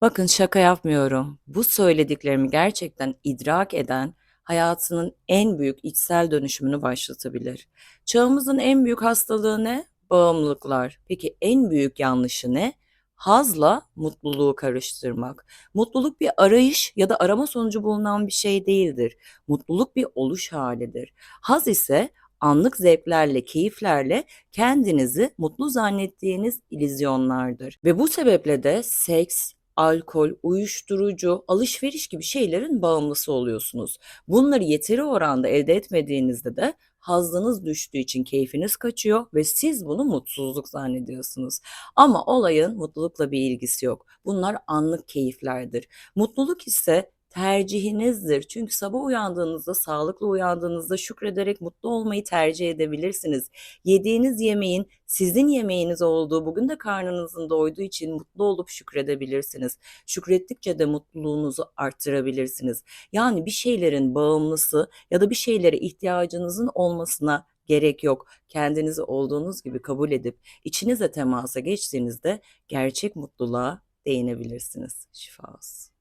Bakın şaka yapmıyorum. Bu söylediklerimi gerçekten idrak eden hayatının en büyük içsel dönüşümünü başlatabilir. Çağımızın en büyük hastalığı ne? Bağımlılıklar. Peki en büyük yanlışı ne? Hazla mutluluğu karıştırmak. Mutluluk bir arayış ya da arama sonucu bulunan bir şey değildir. Mutluluk bir oluş halidir. Haz ise anlık zevklerle, keyiflerle kendinizi mutlu zannettiğiniz illüzyonlardır. Ve bu sebeple de seks, alkol, uyuşturucu, alışveriş gibi şeylerin bağımlısı oluyorsunuz. Bunları yeteri oranda elde etmediğinizde de hazzınız düştüğü için keyfiniz kaçıyor ve siz bunu mutsuzluk zannediyorsunuz. Ama olayın mutlulukla bir ilgisi yok. Bunlar anlık keyiflerdir. Mutluluk ise tercihinizdir. Çünkü sabah uyandığınızda, sağlıklı uyandığınızda şükrederek mutlu olmayı tercih edebilirsiniz. Yediğiniz yemeğin sizin yemeğiniz olduğu, bugün de karnınızın doyduğu için mutlu olup şükredebilirsiniz. Şükrettikçe de mutluluğunuzu arttırabilirsiniz. Yani bir şeylerin bağımlısı ya da bir şeylere ihtiyacınızın olmasına gerek yok. Kendinizi olduğunuz gibi kabul edip içinize temasa geçtiğinizde gerçek mutluluğa değinebilirsiniz. Şifa olsun.